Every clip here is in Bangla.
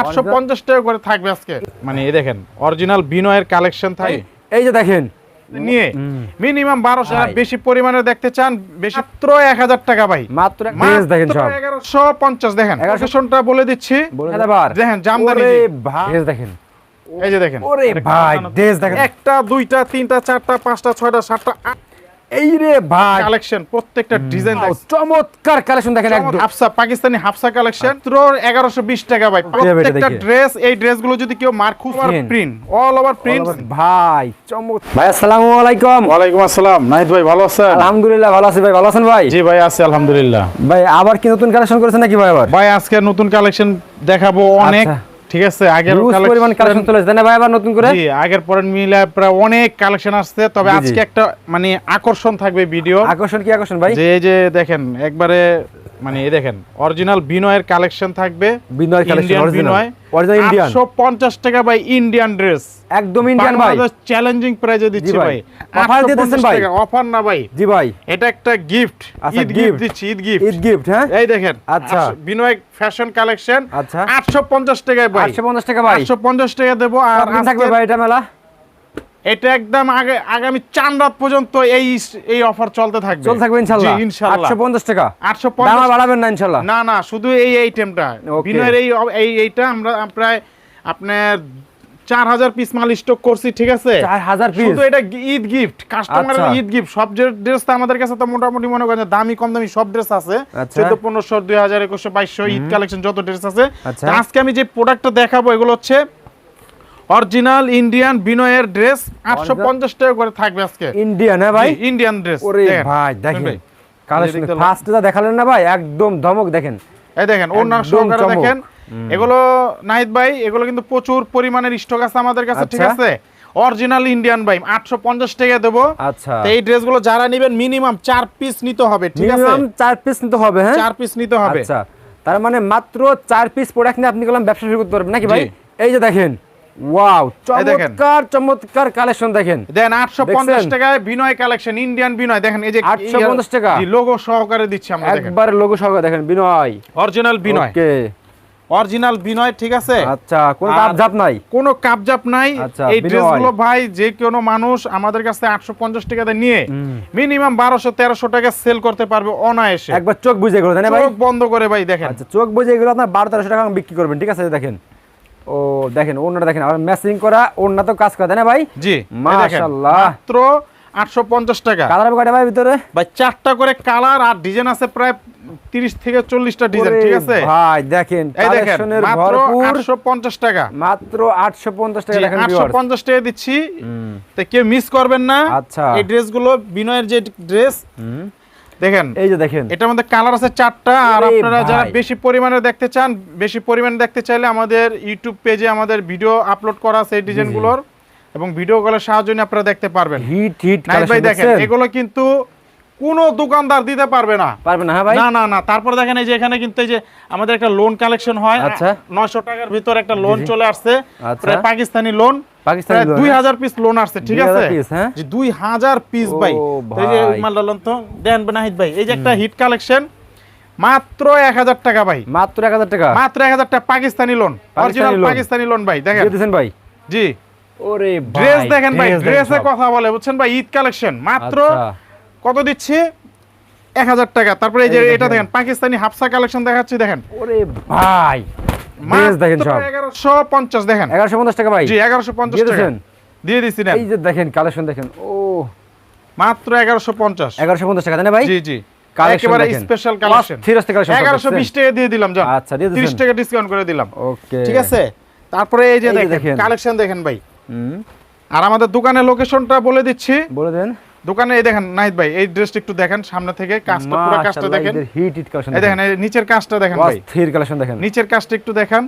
আটশো পঞ্চাশ টাকা করে থাকবে আজকে। মানে এই দেখেন অরিজিনাল বিনয়ের কালেকশন থাকে এই যে দেখেন। নিয়ে মিনিমাম বারোশো। বেশি পরিমাণে দেখতে চান বেশি মাত্র এক হাজার টাকা ভাই। মাত্র দেখেন এগারোশো পঞ্চাশ দেখেন 1150 লোকেশনটা বলে দিচ্ছি। দেখেন, জামদানি দেখেন। এই যে দেখেন। ওরে ভাই দেখেন। একটা দুইটা তিনটা চারটা পাঁচটা ছয়টা সাতটা এই রে ভাই। কালেকশন প্রত্যেকটা ডিজাইন চমৎকার কালেকশন দেখেন একদম। হাফসা পাকিস্তানি হাফসা কালেকশন মাত্র এগারোশো টাকা ভাই। প্রত্যেকটা ড্রেস এই ড্রেসগুলো যদি কেউ মার্কুস Print. Print all over print ভাই আসসালামু আলাইকুম। ওয়ালাইকুম আসসালাম। নাহিদ ভাই ভালো আছেন? আলহামদুলিল্লাহ ভালো আছি ভাই। ভালো আছেন ভাই? জি ভাই আছি আলহামদুলিল্লাহ। ভাই আবার কি নতুন কালেকশন করেছেন নাকি ভাই আবার? ভাই আজকে নতুন কালেকশন দেখাবো অনেক। আচ্ছা। ঠিক আছে আগের পরিমাণ কালেকশন চলে আসছে না ভাই? আবার নতুন করে? জি আগের পরে মিলে প্রায় অনেক কালেকশন আসছে তবে। আজকে একটা মানে আকর্ষণ থাকবে ভিডিও আকর্ষণ কি আকর্ষণ ভাই? যে যে দেখেন একবারে মানে এই দেখেন অরিজিনাল বিনয়ের কালেকশন থাকবে বিনয়ের Indian original। Binoy Original Indian। 850 টাকা ভাই ইন্ডিয়ান ড্রেস একদম ইন্ডিয়ান ভাই চ্যালেঞ্জিং প্রাইজে দিচ্ছি ভাই। দিয়ে দিচ্ছেন ভাই? অফার না ভাই জি ভাই এটা একটা গিফট আচ্ছা, ঈদ গিফট। দিচ্ছি ঈদ গিফট ঈদ গিফট হ্যাঁ এই দেখেন আচ্ছা। বিনয় ফ্যাশন কালেকশন আচ্ছা। 850 টাকায় ভাই 850 টাকা ভাই 850 টাকা দেবো আর থাকবে ভাই এটা মেলা এটা একদম আগে আগামী চান রাত পর্যন্ত এই এই অফার চলতে থাকবে। চল থাকবে ইনশাআল্লাহ জি, ইনশাআল্লাহ 850 টাকা। 850 দাম বাড়াবেন না ইনশাআল্লাহ না না শুধু এই আইটেমটা. বিনয়ের এই এই এইটা আমরা প্রায় আপনার চার হাজার পিস মাল স্টক করছি ঠিক আছে? 4000 পিস শুধু এটা ঈদ গিফট কাস্টমারের আচ্ছা। ঈদ গিফট সব ড্রেস তো আমাদের কাছে তো মোটামুটি মনে করেন দামি কম দামি সব ড্রেস আছে। আচ্ছা। চোদ্দ পনেরোশো দুই হাজার একুশশো বাইশশো ঈদ কালেকশন যত ড্রেস আছে। আচ্ছা। আজকে আমি যে প্রোডাক্টটা দেখাবো এগুলো হচ্ছে অরিজিনাল ইন্ডিয়ান বিনয়ের ড্রেস আটশো পঞ্চাশ টাকা করে থাকবে আজকে। ইন্ডিয়ান হ্যাঁ ভাই? Indian dress. ওরে ভাই দেখেন কালেকশন দেখতে ফার্স্টে যা দেখালেন না ভাই একদম ধমক দেখেন। এই দেখেন ওনার সহকারে দেখেন। এগুলো নাহিদ ভাই এগুলো কিন্তু প্রচুর পরিমাণের স্টক আছে আমাদের কাছে ঠিক আচ্ছা। আছে? অরিজিনাল ইন্ডিয়ান ভাই আটশো পঞ্চাশ টাকা দেবো। আচ্ছা। এই ড্রেসগুলো যারা নেবেন মিনিমাম চার পিস নিতে হবে ঠিক আছে? মিনিমাম চার পিস নিতে হবে হ্যাঁ? চার পিস নিতে হবে। আচ্ছা। তার মানে মাত্র চার পিস প্রোডাক্ট নিয়ে আপনি গেলাম ব্যবসা শুরু করতে পারবেন নাকি ভাই? এই যে দেখেন ওয়াও চমৎকার চমৎকার কালেকশন দেখেন। দেন আটশো পঞ্চাশ দেখছেন? টাকায় বিনয় কালেকশন ইন্ডিয়ান বিনয়। দেখেন এই যে 850 টাকা? লোগো সহকারে দিচ্ছি আমরা দেখেন। একবার লোগো সহকারে দেখেন বিনয়। অরিজিনাল বিনয়। ওকে অরিজিনাল বিনয় ঠিক আছে? আচ্ছা কোন আর- কাপ ঝাপ নাই? কোনো কাপজাপ নাই। আচ্ছা, এই ড্রেসগুলো ভাই যে কোনো মানুষ আমাদের কাছে আটশো পঞ্চাশ টাকাতে নিয়ে মিনিমাম বারোশো তেরোশো টাকা সেল করতে পারবে অনায়াসে। একবার চোখ বুঝে গেলো ভাই। চোখ বন্ধ করে ভাই দেখেন। আচ্ছা চোখ বুঝে এগুলো আপনার বারো তেরোশো টাকা বিক্রি করবেন ঠিক আছে দেখেন। ও দেখেন ওনাটা দেখেন আর ম্যাচিং করা ওনা তো কাজ করে না ভাই জি মাশাআল্লাহ। মাত্র আটশো পঞ্চাশ টাকা কালার কয়টা ভাই ভিতরে ভাই চারটা করে কালার আর ডিজাইন আছে প্রায় তিরিশ থেকে চল্লিশটা ডিজাইন ঠিক আছে ভাই দেখেন কালেকশনের ভরপুর আটশো পঞ্চাশ টাকা মাত্র আটশো পঞ্চাশ টাকা দেখেন আটশো viewers। পঞ্চাশ টাকা দিচ্ছি তো কেউ মিস করবেন না আচ্ছা। এই ড্রেসগুলো বিনয়ের যে ড্রেস হুম। দেখেন এই যে দেখেন। এটার মধ্যে কালার আছে চারটা আর আপনারা যারা বেশি পরিমাণে দেখতে চান বেশি পরিমাণে দেখতে চাইলে আমাদের ইউটিউব পেজে আমাদের ভিডিও আপলোড করা আছে এই ডিজাইনগুলোর এবং ভিডিও কলের সাহায্য নিয়ে আপনারা দেখতে পারবেন। হিট হিট ভাই দেখেন এগুলো কিন্তু কোনো দোকানদার দিতে পারবে না। পারবে না হ্যাঁ ভাই? না না না তারপর দেখেন এই যে এখানে কিন্তু এই যে আমাদের একটা লোন কালেকশন হয়। আচ্ছা। নয়শো টাকার ভিতর একটা লোন। চলে আসছে। আচ্ছা। প্রায় পাকিস্তানি লোন পাকিস্তানি দুই হ্যাঁ? হাজার পিস লোন আসছে ঠিক আছে? piece, হ্যাঁ? যে দুই হাজার পিস ভাই। তো এই যে ভাই। মাল তো দেন নাহিদ ভাই এই যে একটা হিট কালেকশন মাত্র এক হাজার টাকা ভাই। মাত্র এক হাজার টাকা? মাত্র এক হাজার টাকা Pakistani lawn original Pakistani lawn ভাই দেখেন। দিয়েছেন ভাই? জি। ওরে ড্রেস দেখেন ভাই ড্রেসে কথা বলে বুঝছেন ভাই? ঈদ কালেকশন মাত্র আচ্ছা। কত দিচ্ছি? এক হাজার টাকা। তারপরে এই যে এটা দেখেন। পাকিস্তানি হাফসা কালেকশন দেখাচ্ছি দেখেন। ওরে ভাই। ড্রেস দেখেন সব। এগারোশো পঞ্চাশ দেখেন। এগারোশো পঞ্চাশ টাকা ভাই। জি এগারোশো পঞ্চাশ দিয়ে টাকা। দিয়ে দিচ্ছি না এই যে দেখেন কালেকশন দেখেন। ও। মাত্র এগারোশো পঞ্চাশ। এগারোশো পঞ্চাশ টাকা তাই ভাই? জি জি। একেবারে স্পেশাল কালেকশন অস্থির কালেকশন এগারোশো বিশ টাকা দিয়ে দিলাম আচ্ছা, দিয়ে দিছেন। তিরিশ টাকা ডিসকাউন্ট করে দিলাম। ওকে। ঠিক আছে? তারপরে এই যে দেখেন দেখেন। কালেকশন দেখেন ভাই। হুম, আর আমাদের দোকানের লোকেশনটা বলে দিচ্ছি। বলে দেন। দোকানে এই দেখেন নাহিদ ভাই এই ড্রেসটা একটু দেখেন সামনে থেকে কাজটা পুরো কাজটা দেখেন। হিট হিট কালেকশন এই দেখেন এই নিচের কাজটা দেখেন ভাই। অস্থির কালেকশন দেখেন। নিচের কাজটা একটু দেখেন।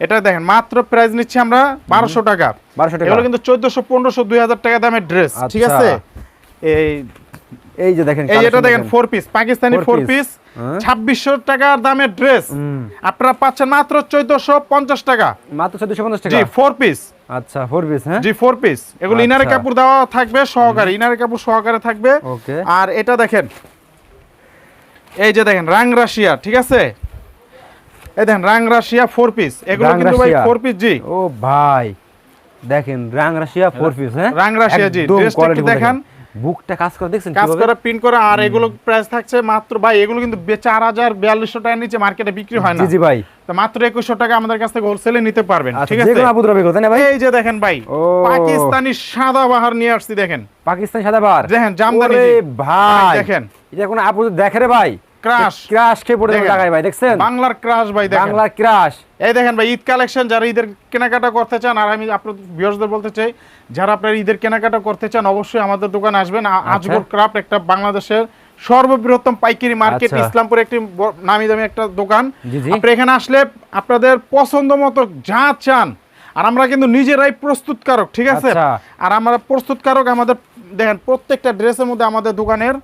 এটা দেখেন মাত্র প্রাইস নিচ্ছি আমরা 1200 টাকা। 1200 টাকা। এগুলো কিন্তু চোদ্দশো পনেরোশো দুই হাজার টাকা দামের ড্রেস ঠিক আচ্ছা। আছে? এই এই যে দেখেন এই এটা দেখেন four piece Pakistani four piece হ্যাঁ। ছাব্বিশশো টাকার দামের ড্রেস আপনারা পাচ্ছেন মাত্র চোদ্দশো পঞ্চাশ টাকা। মাত্র চোদ্দশো পঞ্চাশ টাকা? জি ফোর পিস আচ্ছা ফোর পিস হ্যাঁ? জি ফোর পিস এগুলো ইনারে আচ্ছা। কাপড় দেওয়া থাকবে সহকারে। ইনারে কাপড় সহকারে থাকবে। ওকে। আর এটা দেখেন এই যে দেখেন রাং রাশিয়া ঠিক আছে? এই দেখেন রাং রাশিয়া ফোর পিস এগুলো কিন্তু ভাই। ফোর পিস জি। ও ভাই দেখেন রাং রাশিয়া ফোর পিস হ্যাঁ? রাং রাশিয়া, জি। ড্রেসটা একটু দেখান। বুকটা কাজ করে দেখছেন কাজ করে প্রিন্ট করা আর এগুলো প্রাইস থাকছে মাত্র ভাই এগুলো কিন্তু চার হাজার বিয়াল্লিশশো টাকার নিচে মার্কেটে বিক্রি হয় না। জি জি ভাই। তো মাত্র একুশশো টাকা আমাদের কাছ থেকে হোলসেলে নিতে পারবেন আচ্ছা ঠিক আছে? কোনো আবু বেগো তাই না ভাই? এই যে দেখেন ভাই ও। পাকিস্তানি সাদা বাহার নিয়ে আসছি দেখেন। পাকিস্তানি সাদা বাহার? দেখেন, জামদানি ভাই দেখেন। এটা কোনো আপু দেখে রে ভাই। Crush। ক্রাশ খেয়ে পড়ে লাগাই ভাই দেখছেন বাংলার ক্রাশ ভাই দেখেন বাংলার ক্রাশ এই দেখেন ভাই ঈদ কালেকশন যারা ঈদের কেনাকাটা করতে চান আর আমি আপনার ভিউয়ার্সদের বলতে চাই যারা আপনার ঈদের কেনাকাটা করতে চান অবশ্যই আমাদের দোকানে আসবেন আজগর ক্রাফট একটা বাংলাদেশের সর্ববৃহত্তম পাইকারি মার্কেট আচ্ছা। ইসলামপুরে একটি নামি দামি একটা দোকান। আপনি এখানে আসলে আপনাদের পছন্দ মতো যা চান আর আমরা কিন্তু নিজেরাই প্রস্তুতকারক ঠিক আছে আচ্ছা। আর আমরা প্রস্তুতকারক আমাদের দেখেন প্রত্যেকটা ড্রেসের মধ্যে আমাদের দোকানের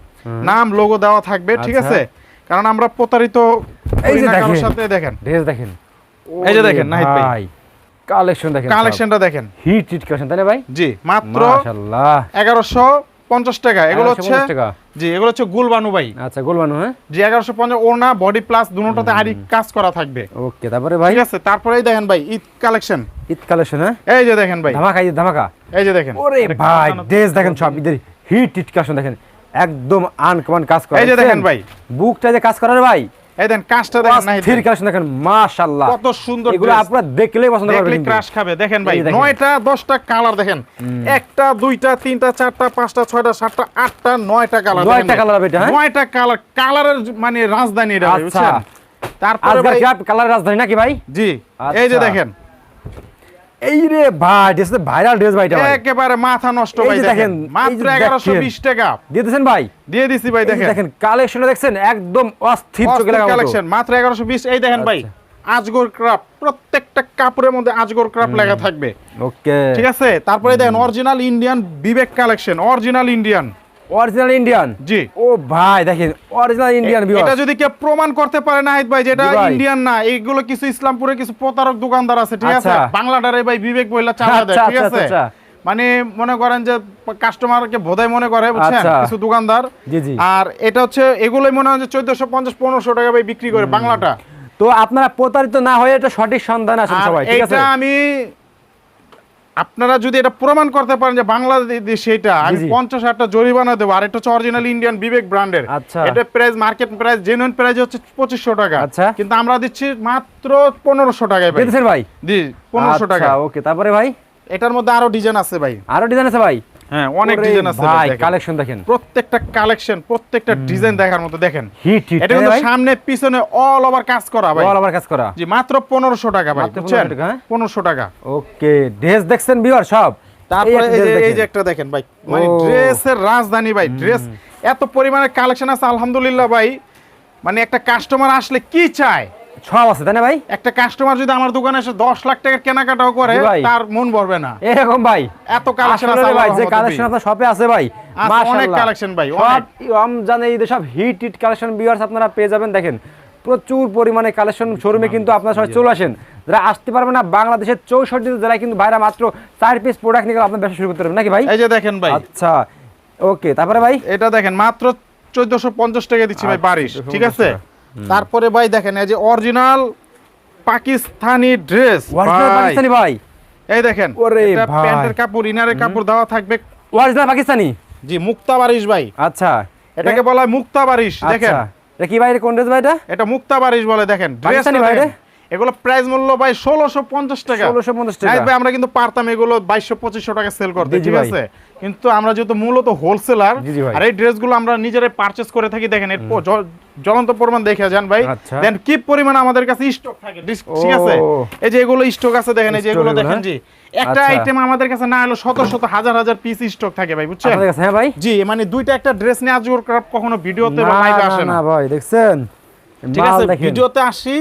নাম লোগো দেওয়া থাকবে ঠিক আচ্ছা। আছে কারণ আমরা প্রতারিত এই যে দেখেন। সাথে দেখেন। ড্রেস দেখেন। এই যে দেখেন, নাহিদ ভাই। কালেকশন দেখেন কালেকশনটা দেখেন। হিট হিট কালেকশন তাই না ভাই? জি মাত্র মাশাআল্লাহ। এগারোশো পঞ্চাশ টাকা। এগুলো হচ্ছে জি এগুলো হচ্ছে গুলবানু ভাই। আচ্ছা গোলবানু হ্যাঁ? জি এগারোশো পঞ্চাশ ওনা বডি প্লাস আরি কাজ করা থাকবে। ওকে তারপরে ভাই? ঠিক আছে তারপরেই দেখেন ভাই ঈদ কালেকশন ঈদ কালেকশন হ্যাঁ? এই যে দেখেন ভাই। ধামাকা এই যে দেখেন। ওরে ভাই ড্রেস দেখেন সব ঈদের হিট হিট কালেকশন দেখেন। একদম আনকমন কাজ করা এই যে দেখেন ভাই। বুকটা যে কাজ করার ভাই। এই দেখেন কাজটা দেখেন নাহিদ স্থির। কালেকশন দেখেন মাশাআল্লাহ। কত সুন্দর এগুলো আপনারা দেখলেই পছন্দ করবেন দেখলে ক্রাশ খাবে। দেখেন ভাই এই দেখেন। নয়টা দশটা কালার দেখেন। একটা দুইটা তিনটা চারটা পাঁচটা ছয়টা সাতটা আটটা নয়টা কালার নয়টা colour হবে এটা, হ্যাঁ? নয়টা কালার কালারের মানে রাজধানী এটা আচ্ছা। বুঝছেন? তারপরে ভাই কালার রাজধানী নাকি ভাই? জি। এই যে আচ্ছা। দেখেন। এই রে ভাই ড্রেস ভাইরাল ড্রেস ভাই এটা একেবারে মাথা নষ্ট ভাই দেখেন মাত্র যে এগারোশো দেখেন। বিশ টাকা। দিয়ে দিয়েছেন ভাই? দিয়ে দিছি ভাই দেখেন। দেখেন কালেকশনটা দেখছেন একদম অস্থির চোখে লাগা কালেকশন মাত্র এগারোশো বিশ। এই দেখেন ভাই আচ্ছা। আজগর ক্রাফট প্রত্যেকটা কাপড়ের মধ্যে আজগর ক্রাফট লেখা থাকবে। ওকে ঠিক আছে? তারপরে দেখেন original Indian Bibek collection original Indian original Indian জি। ও ভাই দেখেন অরিজিনাল ইন্ডিয়ান এটা যদি কেউ প্রমাণ করতে পারে না ভাই যেটা ইন্ডিয়ান না এইগুলো কিছু ইসলামপুরে কিছু প্রতারক দোকানদার আছে ঠিক আছে? আচ্ছা। বাংলাটারে ভাই বিবেক বইলা চালা দেয় আচ্ছা, ঠিক আচ্ছা, আছে? আচ্ছা। মানে মনে করেন যে কাস্টমারকে বোধাই মনে করে বুঝছেন? আচ্ছা। কিছু দোকানদার। জি, জি। আর এটা হচ্ছে এগুলোই মনে হয় যে চোদ্দশো পঞ্চাশ পনেরোশো টাকা ভাই বিক্রি করে বাংলাটা। তো আপনারা প্রতারিত না হয়ে এটা সঠিক সন্ধান আসেন সবাই ঠিক আছে? এটা আমি আপনারা যদি এটা প্রমাণ করতে পারেন যে বাংলাদেশ এটা আমি পঞ্চাশ হাজার টাকা জরিমানা দেবো আর এটা হচ্ছে অরিজিনাল ইন্ডিয়ান বিবেক ব্র্যান্ডের আচ্ছা। এটা price market price genuine price হচ্ছে পঁচিশশো টাকা। আচ্ছা। কিন্তু আমরা দিচ্ছি মাত্র পনেরোশো টাকায় ভাই। ভাই? জি পনেরোশো টাকা। ওকে তারপরে ভাই? এটার মধ্যে আরও ডিজাইন আছে ভাই। আরও ডিজাইন আছে ভাই? হ্যাঁ অনেক ডিজাইন আছে ভাই ভাই কালেকশন দেখেন। প্রত্যেকটা কালেকশন প্রত্যেকটা ডিজাইন দেখার মতো দেখেন। হিট হিট এটা কিন্তু সামনে পিছনে অল ওভার কাজ করা ভাই। অল ওভার কাজ করা। জি মাত্র টাকা ভাই বুঝছেন? 1500 টাকা, হ্যাঁ? টাকা। ওকে ড্রেস দেখছেন ভিউয়ার সব? তারপরে এই যে। একটা দেখেন ভাই মানে ড্রেসের রাজধানী ভাই ড্রেস এত পরিমাণে কালেকশন আছে আলহামদুলিল্লাহ ভাই। মানে একটা কাস্টমার আসলে কি চায়? সব আছে তাই না ভাই? একটা কাস্টমার যদি আমার দোকানে এসে দশ লাখ টাকার কেনাকাটাও করে তার মন ভরবে না। এরকম ভাই। এত কালেকশন আছে ভাই যে কালেকশন রহমতে আপনার শপে আছে ভাই। অনেক collection ভাই, সব অনেক। রমজানে ঈদে সব হিট হিট কালেকশন ভিউয়ার্স আপনারা পেয়ে যাবেন দেখেন। প্রচুর পরিমাণে কালেকশন শোরুমে কিন্তু আপনারা সবাই চলে আসেন। যারা আসতে পারবে না বাংলাদেশের চৌষট্টি জেলায় কিন্তু ভাইরা মাত্র চার পিস প্রোডাক্ট নিয়ে আপনার ব্যবসা শুরু করতে পারবেন নাকি ভাই? এই যে দেখেন ভাই। আচ্ছা ওকে তারপরে ভাই? এটা দেখেন মাত্র চোদ্দশো পঞ্চাশ টাকা দিচ্ছি ভাই আচ্ছা, বারিশ ঠিক আছে। তারপরে ভাই দেখেন এই যে অরিজিনাল পাকিস্তানি ড্রেস পাকিস্তানি ভাই? এই দেখেন এটা প্যান্টের কাপড় ইনারের কাপড় দেওয়া থাকবে। অরিজিনাল পাকিস্তানি? জি মুক্তা বারিশ ভাই। আচ্ছা। এটাকে বলা হয় মুক্তা বারিশ দেখেন। আচ্ছা এটা কি ভাই এটা কোন ড্রেস ভাই এটা? এটা মুক্তা বারিশ বলে দেখেন। পাকিস্তানি ভাই এগুলো প্রাইস মূল্য ভাই ষোলোশো পঞ্চাশ টাকা। 1650 টাকা। ভাই আমরা কিন্তু পারতাম এগুলো বাইশশো পঁচিশশো টাকা সেল করতে ঠিক আছে? কিন্তু আমরা যেহেতু মূলত হোলসেলার আর এই ড্রেসগুলো আমরা নিজেরাই পারচেস করে থাকি দেখেন এর জ্বলন্ত পরিমাণ দেখে যান ভাই। আচ্ছা। দেন কি পরিমাণ আমাদের কাছে স্টক থাকে? ঠিক আছে? এই যে এগুলো স্টক আছে দেখেন এই যে এগুলো দেখেন হ্যাঁ? জি একটা আচ্ছা। আইটেম আমাদের কাছে না হলো শত শত হাজার হাজার পিস স্টক থাকে ভাই বুঝছেন? আপনাদের কাছে হ্যাঁ ভাই? জি মানে দুইটা একটা ড্রেস নিয়ে আজকে কখনো ভিডিওতে বা লাইভে আসে না। ভাই দেখছেন? ঠিক আছে। ভিডিওতে আসি।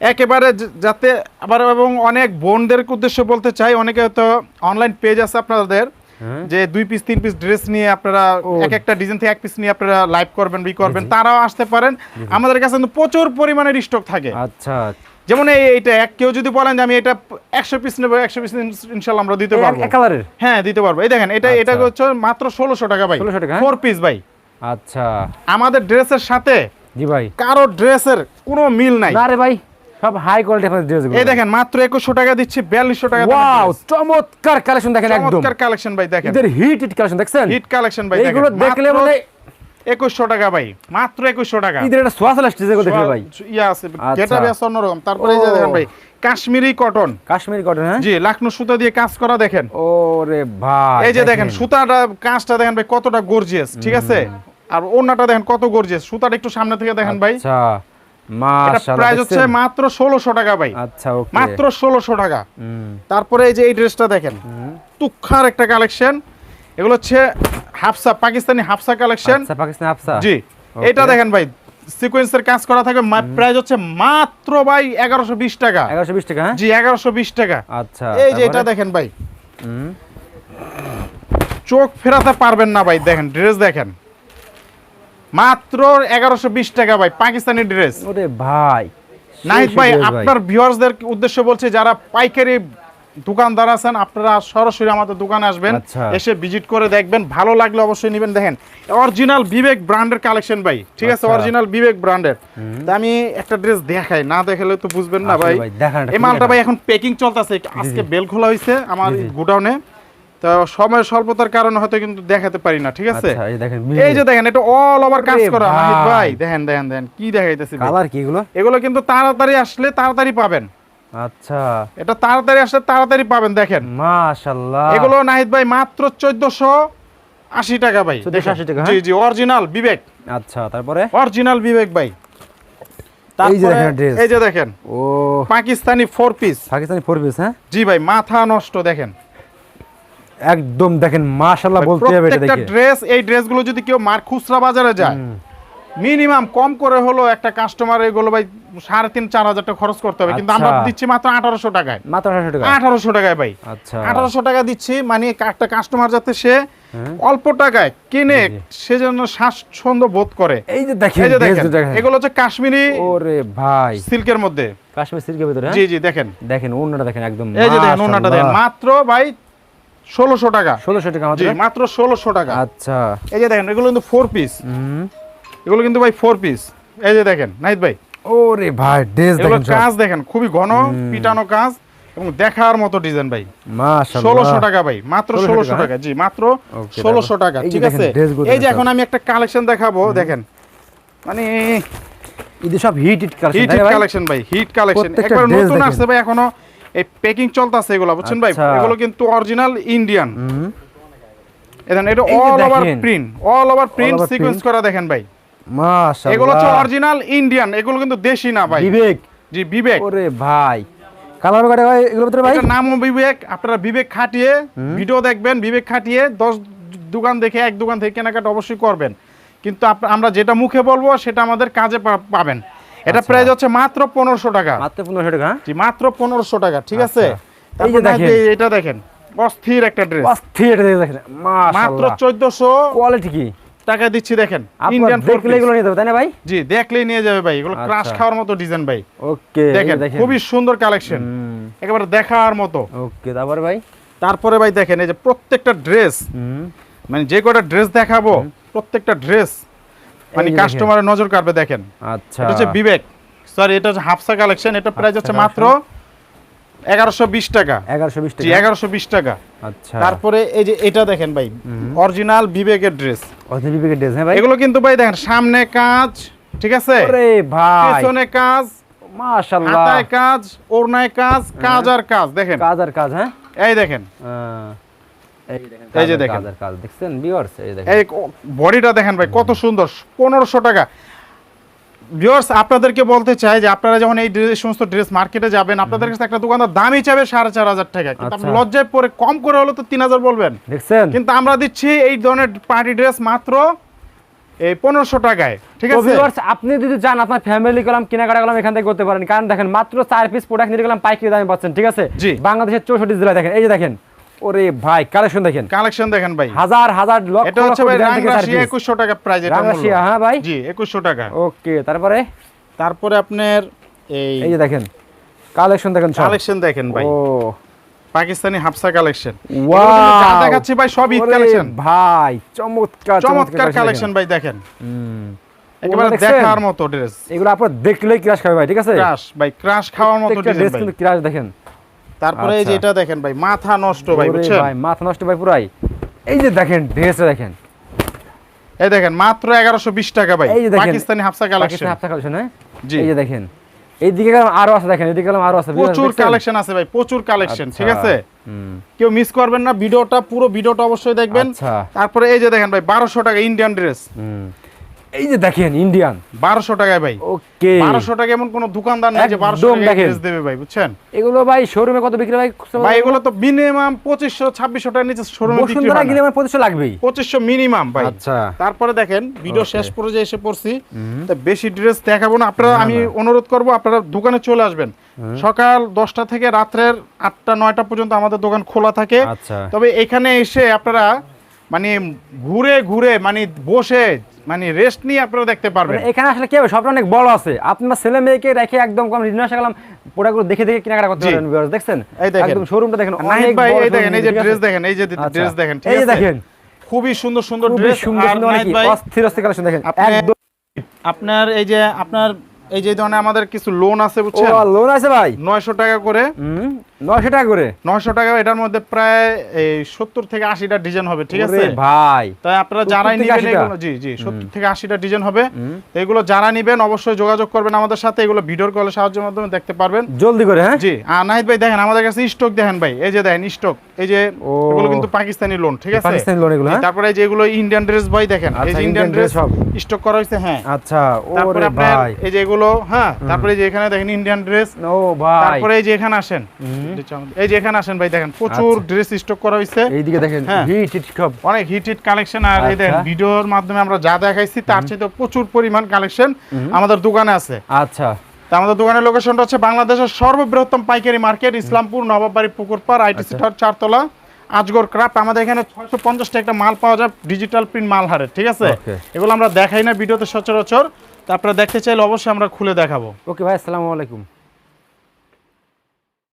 একেবারে যাতে আবার এবং অনেক বোনদের উদ্দেশ্য বলতে চাই অনেকে হয়তো অনলাইন পেজ আছে আপনাদের। হ্যাঁ। যে দুই পিস তিন পিস ড্রেস নিয়ে আপনারা এক একটা ডিজাইন থেকে এক পিস নিয়ে আপনারা লাইভ করবেন বি করবেন তারাও আসতে পারেন। আমাদের কাছে কিন্তু প্রচুর পরিমাণের স্টক থাকে। আচ্ছা। যেমন এই এইটা এক কেউ যদি বলেন যে আমি এটা একশো পিস নেব একশো পিস ইনশাল্লাহ আমরা দিতে পারব। এক কালারের? হ্যাঁ দিতে পারব। এই দেখেন এটা এটা আচ্ছা। হচ্ছে মাত্র ষোলোশো টাকা ভাই। 1600 টাকা, হ্যাঁ? ফোর পিস ভাই। আচ্ছা। আমাদের ড্রেসের সাথে জি ভাই। কারও ড্রেসের কোনো মিল নাই। না রে ভাই। সব হাই কোয়ালিটি আপনাদের ড্রেসগুলো এই দেখেন মাত্র একুশশো টাকা দিচ্ছি বিয়াল্লিশশো টাকা ওয়াও চমৎকার কালেকশন দেখেন একদম। চমৎকার কালেকশন ভাই দেখেন। এদের হিট হিট কালেকশন দেখছেন? হিট কালেকশন ভাই এইগুলো দেখলে মানে একুশশো টাকা ভাই মাত্র একুশশো টাকা। ঈদের একটা দেখলে ভাই। ইয়া আছে আচ্ছা। গেটা বেশ অন্যরকম। তারপরে এই যে দেখেন ভাই কাশ্মীরি কটন কাশ্মীরি কটন হ্যাঁ? জি লাখনো সুতা দিয়ে কাজ করা দেখেন। ওরে ভাই এই যে দেখেন। সুতাটা কাজটা দেখেন ভাই কতটা গর্জিয়াস ঠিক আছে? আর ওন্নাটা দেখেন কত গর্জিয়াস সুতাটা একটু সামনে থেকে দেখেন ভাই। আচ্ছা। প্রাইস হচ্ছে মাত্র ষোলোশো টাকা ভাই। আচ্ছা মাত্র ষোলোশো টাকা। তারপরে এই যে এই ড্রেসটা দেখেন তুক্ষার একটা কালেকশন এগুলো হচ্ছে হাফসা পাকিস্তানি হাফসা কালেকশন আচ্ছা জি এটা দেখেন ভাই সিকোয়েন্সের কাজ করা প্রাইস হচ্ছে মাত্র ভাই এগারোশো বিশ টাকা। 1120 টাকা হ্যাঁ? জি এগারোশো বিশ টাকা। আচ্ছা এই যে এটা দেখেন ভাই। চোখ ফেরাতে পারবেন না ভাই দেখেন ড্রেস দেখেন। মাত্র এগারোশো বিশ টাকা ভাই পাকিস্তানি ড্রেস ওরে ভাই নাহিদ ভাই আপনার ভিউয়ার্সদের উদ্দেশ্য বলছে যারা পাইকারি দোকানদার আছেন আপনারা সরাসরি আমাদের দোকানে আসবেন আচ্ছা। এসে ভিজিট করে দেখবেন ভালো লাগলে অবশ্যই নেবেন। দেখেন অরিজিনাল বিবেক ব্র্যান্ডের কালেকশন ভাই ঠিক আছে? আচ্ছা। অরিজিনাল বিবেক ব্র্যান্ডের তা আমি একটা ড্রেস দেখাই না দেখালে তো বুঝবেন না ভাই। ভাই, এই মালটা ভাই এখন পেকিং চলতেছে আজকে বেল খোলা হয়েছে আমার। গোডাউনে। তো সময় স্বল্পতার কারণে হয়তো কিন্তু দেখাতে পারি না ঠিক আছে? আচ্ছা এই যে দেখেন এটা অল ওভার কাজ করা। ভাই। দেখেন দেখেন দেখেন কি দেখাইতেছি কালার কি এগুলো? এগুলো কিন্তু তাড়াতাড়ি আসলে তাড়াতাড়ি পাবেন। আচ্ছা। এটা তাড়াতাড়ি আসলে তাড়াতাড়ি পাবেন দেখেন। মাশাআল্লাহ। এগুলো নাহিদ ভাই মাত্র চোদ্দশো আশি টাকা ভাই 1480 টাকা, জি হ্যাঁ? জি অরিজিনাল বিবেক। আচ্ছা তারপরে? অরিজিনাল বিবেক ভাই। এই যে দেখেন dress। এই যে দেখেন। ও। Pakistani four piece Pakistani four piece হ্যাঁ? জি ভাই মাথা নষ্ট দেখেন। একদম দেখেন মাশাআল্লাহ বলতে হবে এটা প্রত্যেকটা দেখে। ড্রেস এই ড্রেসগুলো যদি কেউ মার খুচরা বাজারে যায় মিনিমাম কম করে হলো একটা কাস্টমার এগুলো ভাই সাড়ে তিন চার হাজার টাকা খরচ করতে হবে। কিন্তু আমরা আচ্ছা। দিচ্ছি মাত্র আঠারোশো টাকায়। মাত্র 1800 টাকা। আঠারোশো টাকায় ভাই। আচ্ছা। আঠারোশো টাকা দিচ্ছি মানে একটা কাস্টমার যাতে সে অল্প টাকায় কিনে। সে যেন স্বাচ্ছন্দ্য বোধ করে। এই যে দেখেন এই যে দেখেন এগুলো হচ্ছে কাশ্মীরি ওরে ভাই। সিল্কের মধ্যে। কাশ্মীর সিল্কের ভিতরে হ্যাঁ? জি জি দেখেন। দেখেন ওন্নাটা দেখেন একদম এই যে দেখেন ওনাটা দেখেন। মাত্র ভাই ষোলোশো টাকা। 1600 টাকা মাত্র? ষোলোশো টাকা। আচ্ছা। এই যে দেখেন এগুলো কিন্তু ফোর পিস এগুলো কিন্তু ভাই ফোর পিস এই যে দেখেন নাহিদ ভাই। ওরে ভাই ড্রেস দেখেন কাজ দেখেন খুবই ঘন পিটানো কাজ এবং দেখার মতো ডিজাইন ভাই। ষোলোশো টাকা ভাই মাত্র 1600 ষোলোশো টাকা, জি মাত্র ষোলোশো টাকা ঠিক আছে? এই যে এখন আমি একটা কালেকশন দেখাবো দেখেন। মানে সব hit hit collection hit collection ভাই? হিট কালেকশন একবার নতুন আসছে ভাই এখনও। এই প্যাকিং চলতেছে এগুলো বুঝছেন ভাই? আচ্ছা। এগুলো কিন্তু অরিজিনাল ইন্ডিয়ান দেখেন এটা all over print all over print sequence করা দেখেন ভাই। মাশাআল্লাহ। এগুলো হচ্ছে অরিজিনাল ইন্ডিয়ান এগুলো কিন্তু দেশি না ভাই। বিবেক। জি বিবেক। ওরে ভাই। কালার কাটে ভাই এগুলোর ভিতরে ভাই? নামও বিবেক। আপনারা বিবেক খাটিয়ে ভিডিও দেখবেন বিবেক খাটিয়ে দশ দোকান দেখে এক দোকান থেকে কেনাকাটা অবশ্যই করবেন। কিন্তু আমরা যেটা মুখে বলব সেটা আমাদের কাজে পাবেন। এটা আচ্ছা। প্রাইস হচ্ছে মাত্র পনেরোশো টাকা। মাত্র 1500 টাকা হ্যাঁ? জি মাত্র পনেরোশো টাকা ঠিক আছে? আচ্ছা। এই যে দেখেন। এটা দেখেন অস্থির একটা ড্রেস। অস্থির দেখেন মাত্র মাশাআল্লাহ চোদ্দশো। কোয়ালিটি কি? টাকা দিচ্ছি দেখেন ইন্ডিয়ান দেখলে এগুলো নিতে হবে তাই না ভাই? জি দেখলেই নিয়ে যাবে ভাই এগুলো ক্রাশ আচ্ছা। খাওয়ার মতো ডিজাইন ভাই। ওকে দেখেন খুবই সুন্দর কালেকশন একেবারে দেখার মতো। ওকে তারপরে ভাই? তারপরে ভাই দেখেন এই যে প্রত্যেকটা ড্রেস মানে যে কটা ড্রেস দেখাবো প্রত্যেকটা ড্রেস মানে কাস্টমারের নজর কাড়বে দেখেন। আচ্ছা। এটা হচ্ছে বিবেক। সরি এটা হচ্ছে হাফসা কালেকশন এটা প্রাইস হচ্ছে মাত্র এগারোশো বিশ টাকা। 1120 জি টাকা? এগারোশো বিশ টাকা। আচ্ছা। তারপরে এই যে এটা দেখেন ভাই অরিজিনাল বিবেকের ড্রেস বিবেকের ড্রেস হ্যাঁ ভাই? এগুলো কিন্তু ভাই দেখেন সামনে কাজ ঠিক আছে? ওরে ভাই। পেছনে কাজ মাশাআল্লাহ। হাতায় কাজ ওড়নায় কাজ কাজ আর কাজ দেখেন। কাজ আর কাজ হ্যাঁ? এই দেখেন। এই যে দেখেন। কাজ কাজ দেখছেন? ভিউয়ার্স এই দেখেন। এই বডিটা দেখেন ভাই কত সুন্দর পনেরোশো টাকা। ভিউয়ার্স আপনাদেরকে বলতে চাই যে আপনারা যখন এই সমস্ত ড্রেস মার্কেটে যাবেন আপনাদের কাছে একটা দোকানদার দামই চাবে সাড়ে চার হাজার টাকা। কিন্তু আপনি আচ্ছা। লজ্জায় পরে কম করে হলো তো তিন হাজার বলবেন। দেখছেন? কিন্তু আমরা দিচ্ছি এই ধরনের পার্টি ড্রেস মাত্র এই পনেরোশো টাকায় ঠিক আছে? viewers, আপনি যদি চান আপনার ফ্যামিলি কলাম কেনাকাটা কলাম এখান থেকে করতে পারেন। কারণ দেখেন মাত্র চার পিস প্রোডাক্ট নিতে গেলাম পাইকারি দামে পাচ্ছেন ঠিক আছে? বাংলাদেশের চৌষট্টি জেলায় দেখেন এই যে দেখেন। ওরে ভাই কালেকশন দেখেন। কালেকশন দেখেন ভাই। হাজার হাজার লক্ষ এটা হচ্ছে ভাই design থেকে চার রাংরাশিয়া piece। একুশশো টাকা প্রাইস এটা হ্যাঁ ভাই। জি একুশশো টাকা। ওকে তারপরে? তারপরে আপনার এই এই যে দেখেন কালেকশন দেখেন কালেকশন দেখেন ভাই। ও। পাকিস্তানি হাফসা কালেকশন ওয়াও যা দেখাচ্ছি ভাই সব ঈদ কালেকশন ভাই চমৎকার চমৎকার কালেকশন ভাই দেখেন। হুম, একেবারে দেখার মতো ড্রেস এগুলো আপনার দেখলেই ক্রাশ খাবে ভাই ঠিক আছে? ক্রাশ ভাই ক্রাশ খাওয়ার মতো ড্রেস কিন্তু ক্রাশ দেখেন। তারপরে এই যে আচ্ছা। এটা দেখেন ভাই মাথা নষ্ট ভাই বুঝছেন? ভাই মাথা নষ্ট ভাই পুরাই। এই যে দেখেন ড্রেসটা দেখেন। এই দেখেন মাত্র এগারোশো বিশ টাকা ভাই যে পাকিস্তানি হাফসা কালেকশন পাকিস্তান হাফতা কালেকশন হ্যাঁ? জি। এই যে দেখেন এইদিকে গেলাম আরও আছে দেখেন এদিকে গেলাম আরও আছে প্রচুর কালেকশন আছে ভাই প্রচুর কালেকশন ঠিক আচ্ছা। আছে কেউ মিস করবেন না ভিডিওটা পুরো ভিডিওটা অবশ্যই দেখবেন। আচ্ছা। তারপরে এই যে দেখেন ভাই বারোশো টাকা ইন্ডিয়ান ড্রেস। এই যে দেখেন ইন্ডিয়ান বারোশো টাকায় ভাই। ওকে। বারোশো টাকা এমন কোন দোকানদার নাই যে বারোশো একদম টাকা ড্রেস দেবে ভাই বুঝছেন? এগুলো ভাই শোরুমে কত বিক্রি ভাই ভাই এগুলো তো মিনিমাম পঁচিশশো ছাব্বিশশো টাকার নিচে শোরুমে বিক্রি বসুন্ধরা গেলে আমার পঁচিশশো লাগবেই। পঁচিশশো মিনিমাম ভাই। আচ্ছা। তারপরে দেখেন ভিডিও. শেষ পর্যায়ে এসে পড়ছি। তা বেশি ড্রেস দেখাবো না। আপনারা আমি অনুরোধ করব আপনারা দোকানে চলে আসবেন। সকাল দশটা থেকে রাত্রের আটটা নয়টা পর্যন্ত আমাদের দোকান খোলা থাকে। আচ্ছা। তবে এখানে এসে আপনারা মানে ঘুরে ঘুরে মানে বসে মানে রেস্ট নিয়ে আপনারা দেখতে পারবেন। মানে এখানে আসলে কি হবে? সবটা অনেক বড় আছে। আপনার ছেলে মেয়েকে রেখে একদম কম রিনাস গেলাম প্রোডাক্টগুলো দেখে দেখে কেনাকাটা করতে। পারবেন viewers, দেখছেন? এই দেখেন। একদম শোরুমটা দেখেন অনেক ভাই এই দেখেন এই যে ড্রেস দেখেন এই যে। ড্রেস দেখেন ঠিক এই আছে? দেখেন। খুবই সুন্দর সুন্দর ড্রেস সুন্দর সুন্দর অনেক অস্থির অস্থির কালেকশন দেখেন। একদম আপনার এই যে আপনার এই যে ধরনের আমাদের কিছু লোন আছে বুঝছেন? লোন আছে ভাই। নয়শো টাকা করে। হুম নয়শো টাকা করে? নয়শো টাকা এটার মধ্যে প্রায় এই সত্তর থেকে আশিটা ডিজাইন হবে ঠিক আছে? ভাই। তাই আপনারা যারাই নিবেন 80 টা? এগুলো জি জি সত্তর থেকে আশিটা ডিজাইন হবে। এগুলো যারা নিবেন অবশ্যই যোগাযোগ করবেন আমাদের সাথে এগুলো ভিডিওর কলের সাহায্যের মাধ্যমে দেখতে পারবেন। জলদি করে হ্যাঁ? জি আর নাহিদ ভাই দেখেন আমাদের কাছে স্টক দেখেন ভাই এই যে দেখেন স্টক এই যে। এগুলো কিন্তু পাকিস্তানি লোন ঠিক আছে? পাকিস্তানি লোন এগুলো, হ্যাঁ? তারপরে এই যে এগুলো ইন্ডিয়ান ড্রেস ভাই দেখেন এই যে ইন্ডিয়ান ড্রেস সব। স্টক করা হয়েছে হ্যাঁ। আচ্ছা ওরে ভাই। এই যে এগুলো হ্যাঁ তারপরে এই যে এখানে দেখেন ইন্ডিয়ান ড্রেস ও ভাই। তারপরে এই যে এখানে আসেন। এই যে এখানে আসেন ভাই দেখেন প্রচুর আচ্ছা। ড্রেস স্টক করা হয়েছে এইদিকে দেখেন হ্যাঁ। হিট হিট সব অনেক হিট হিট কালেকশন আর এই দেখেন আচ্ছা। ভিডিওর মাধ্যমে আমরা যা দেখাইছি তার প্রচুর পরিমাণ কালেকশন আমাদের দোকানে আছে। আচ্ছা। আমাদের দোকানের লোকেশনটা হচ্ছে বাংলাদেশের সর্ববৃহত্তম পাইকারি মার্কেট ইসলামপুর নবাবাড়ি পুকুরপাড় আইটিসি আচ্ছা। চারতলা আজগর ক্রাফট আমাদের এখানে ছয়শো পঞ্চাশটা একটা মাল পাওয়া যায় ডিজিটাল প্রিন্ট মাল হারে ঠিক আছে? এগুলো আমরা দেখাই না ভিডিওতে সচরাচর। তা আপনারা দেখতে চাইলে অবশ্যই আমরা খুলে দেখাবো। ওকে ভাই আসসালামু আলাইকুম।